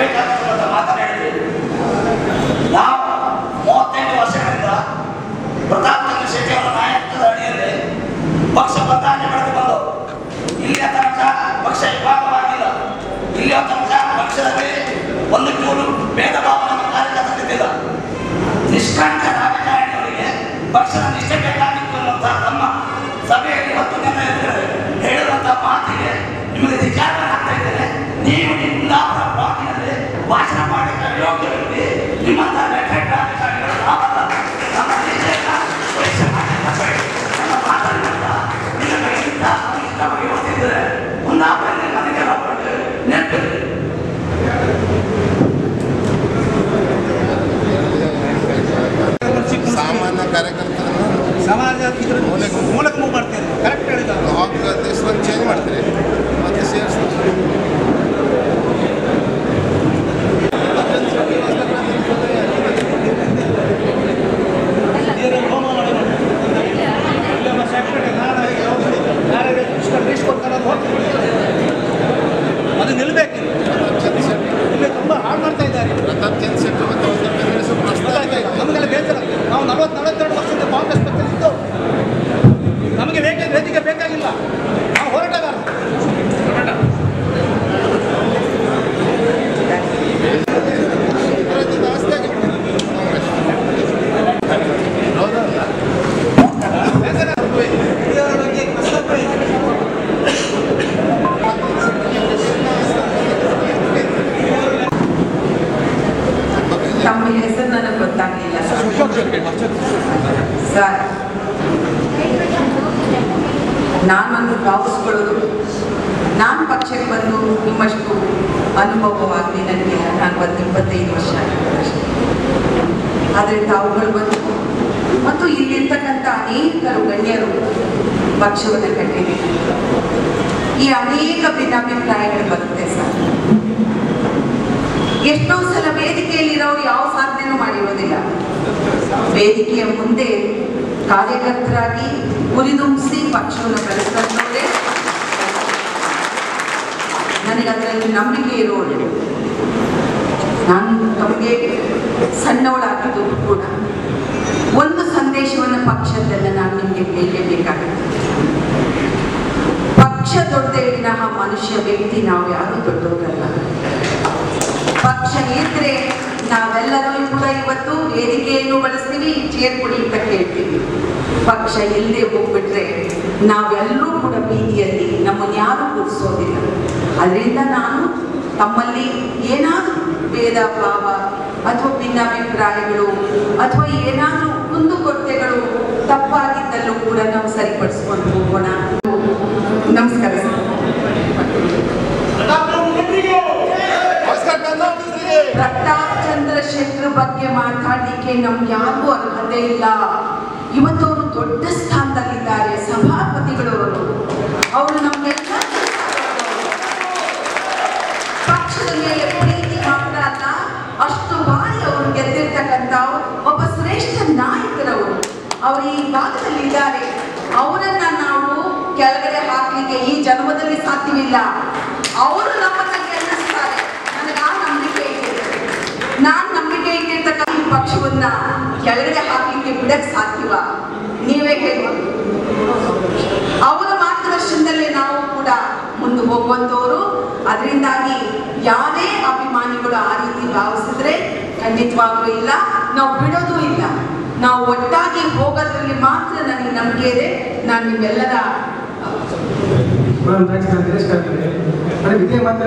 ಬೇಕಾದಂತಹ ಮಾತನ್ನು ನಾವು ಪ್ರತಾಪ್ ಚಂದ್ರ ಶೆಟ್ಟಿ ಅವರ ಅಡಿಯಲ್ಲಿ ಪಕ್ಷ ಬದಲಾವಣೆ ಬೆಳೆದು ತನಕ ಪಕ್ಷ ವಿಭಾಗವಾಗಿಲ್ಲ. ಇಲ್ಲಿ ತನಕ ಪಕ್ಷದಲ್ಲಿ ಒಂದು ಚೂರು ಭೇದ ಭಾವ ನಮ್ಮ ಕಾರ್ಯಕರ್ತರಿದ್ದಿಲ್ಲ ನಿಷ್ಕಂಠ ಪಕ್ಷದ ನಿಷ್ಠೆ ಬೇಕಾಗಿತ್ತು ಅನ್ನುವಂತಹ ಸಭೆಯಲ್ಲಿ ಹೊತ್ತು ನಿರ್ಣಯ ಹೇಳಿರುವಂತಹ ಮಾತಿಗೆ ನಿಮಗೆ ವಿಚಾರ ಆಗ್ತಾ ಇದ್ದೇನೆ. ನೀವು ತಮ್ಮ ಹೆಸರು ನನಗೆ ಗೊತ್ತಾಗ್ಲಿಲ್ಲ. ಸರ್, ನಾನೊಂದು ಭಾವಿಸ್ಕೊಳ್ಳೋದು. ನಾನು ಪಕ್ಷಕ್ಕೆ ಬಂದು ನಿಮ್ಮಷ್ಟು ಅನುಭವವಾಗಲಿ ನನಗೆ. ನಾನು ಒಂದು ಇಪ್ಪತ್ತೈದು ವರ್ಷ ಅಷ್ಟೇ. ಆದರೆ ತಾವುಗಳು ಬಂದು ಮತ್ತು ಇಲ್ಲಿರ್ತಕ್ಕಂಥ ಅನೇಕರು ಗಣ್ಯರು ಪಕ್ಷವನ್ನು ಕಟ್ಟಿದ್ದೀವಿ ಈ ಅನೇಕ ಭಿನ್ನಾಭಿಪ್ರಾಯಗಳು ಬರುತ್ತೆ ಸರ್. ಎಷ್ಟೋ ಸಲ ವೇದಿಕೆಯಲ್ಲಿರೋರು ಯಾವ ಸಾಧನೆಯೂ ಮಾಡಿರೋದಿಲ್ಲ. ವೇದಿಕೆಯ ಮುಂದೆ ಕಾರ್ಯಕರ್ತರಾಗಿ ಹುರಿದುಂಬಿಸಿ ಪಕ್ಷವನ್ನು ಬೆಳೆಸ್ಕೊಂಡವರೇ ನನಗೆ ಅದರಲ್ಲಿ ನಂಬಿಕೆ ಇರೋಳು ನಾನು ತಮಗೆ ಸಣ್ಣವಳಾಗಿದ್ದು ಕೂಡ ಒಂದು ಸಂದೇಶವನ್ನು ಪಕ್ಷದಲ್ಲ ನಾನು ನಿಮಗೆ ಹೇಳಬೇಕಾಗುತ್ತೆ ಪಕ್ಷ ದೊಡ್ಡ ವಿನಃ ಮನುಷ್ಯ ವ್ಯಕ್ತಿ ನಾವು ಯಾರು ದೊಡ್ಡವರಲ್ಲ. ಪಕ್ಷ ಇದ್ರೆ ನಾವೆಲ್ಲರೂ ಕೂಡ ಇವತ್ತು ವೇದಿಕೆಯನ್ನು ಬಳಸ್ತೀವಿ ಚೇರ್ ಕೊಡಿ ಅಂತ ಕೇಳ್ತೀವಿ. ಪಕ್ಷ ಇಲ್ಲದೆ ಹೋಗ್ಬಿಟ್ರೆ ನಾವೆಲ್ಲರೂ ಕೂಡ ಬೀದಿಯಲ್ಲಿ ನಮ್ಮನ್ನು ಯಾರು ಕೂರಿಸೋದಿಲ್ಲ. ಅದರಿಂದ ನಾನು ತಮ್ಮಲ್ಲಿ ಏನಾದರೂ ಭೇದ ಭಾವ ಅಥವಾ ಭಿನ್ನಾಭಿಪ್ರಾಯಗಳು ಅಥವಾ ಏನಾದರೂ ಕುಂದುಕೊರತೆಗಳು ತಪ್ಪಾಗಿದ್ದಲ್ಲೂ ಕೂಡ ನಾವು ಸರಿಪಡಿಸ್ಕೊಂಡು ಹೋಗೋಣ ನಮಸ್ಕಾರ ಸರ್ ಪ್ರತಾಪ್ ಚಂದ್ರ ಶೆಟ್ಟರ್ ಬಗ್ಗೆ ಮಾತಾಡಲಿಕ್ಕೆ ನಮ್ಗೆ ಯಾರಿಗೂ ಅರ್ಹತೆ ಇಲ್ಲ. ಇವತ್ತು ಅವರು ದೊಡ್ಡ ಸ್ಥಾನದಲ್ಲಿದ್ದಾರೆ ಸಭಾಪತಿಗಳು ಅವರು ಅವರು ನಮ್ಗೆಲ್ಲ ಪಕ್ಷದ ಮೇಲೆ ಪ್ರೀತಿ ಮಾತ್ರ ಅಲ್ಲ, ಅಷ್ಟು ಬಾರಿ ಅವರು ಗೆದ್ದಿರ್ತಕ್ಕಂಥ ಒಬ್ಬ ಶ್ರೇಷ್ಠ ನಾಯಕರವರು ಅವರು ಈ ಭಾಗದಲ್ಲಿ ಇದ್ದಾರೆ ಅವರನ್ನ ನಾವು ಕೆಳಗಡೆ ಹಾಕಲಿಕ್ಕೆ ಈ ಜನ್ಮದಲ್ಲಿ ಸಾಧ್ಯವಿಲ್ಲ. ಅವರು ನಮ್ಮನ್ನ ಗೆಲ್ಲಿಸ್ತಾರೆ. ನನಗೆ ಆ ನಂಬಿಕೆ ಇದೆ. ನಾನ್ ಪಕ್ಷವನ್ನ ಕೆಳಗಡೆ ಹಾಕಿ ಬಿಡಕ್ ಸಾಧ್ಯವ? ನೀವೇ ಹೇಳಿ ಅವರ ಮಾರ್ಗದರ್ಶನದಲ್ಲಿ ನಾವು ಕೂಡ ಮುಂದೆ ಹೋಗುವಂತವರು. ಅದರಿಂದಾಗಿ ಯಾರೇ ಅಭಿಮಾನಿಗಳು ಆ ರೀತಿ ಭಾವಿಸಿದ್ರೆ ಖಂಡಿತವಾಗ್ಲೂ ಇಲ್ಲ. ನಾವು ಬಿಡೋದು ಇಲ್ಲ. ನಾವು ಒಟ್ಟಾಗಿ ಹೋಗೋದ್ರಲ್ಲಿ ಮಾತ್ರ ನನಗೆ ನಂಬಿಕೆ ಇದೆ. ನಾನು ನಿಮ್ಮೆಲ್ಲರ ವಿದ್ಯೆ ಮಾತ್ರ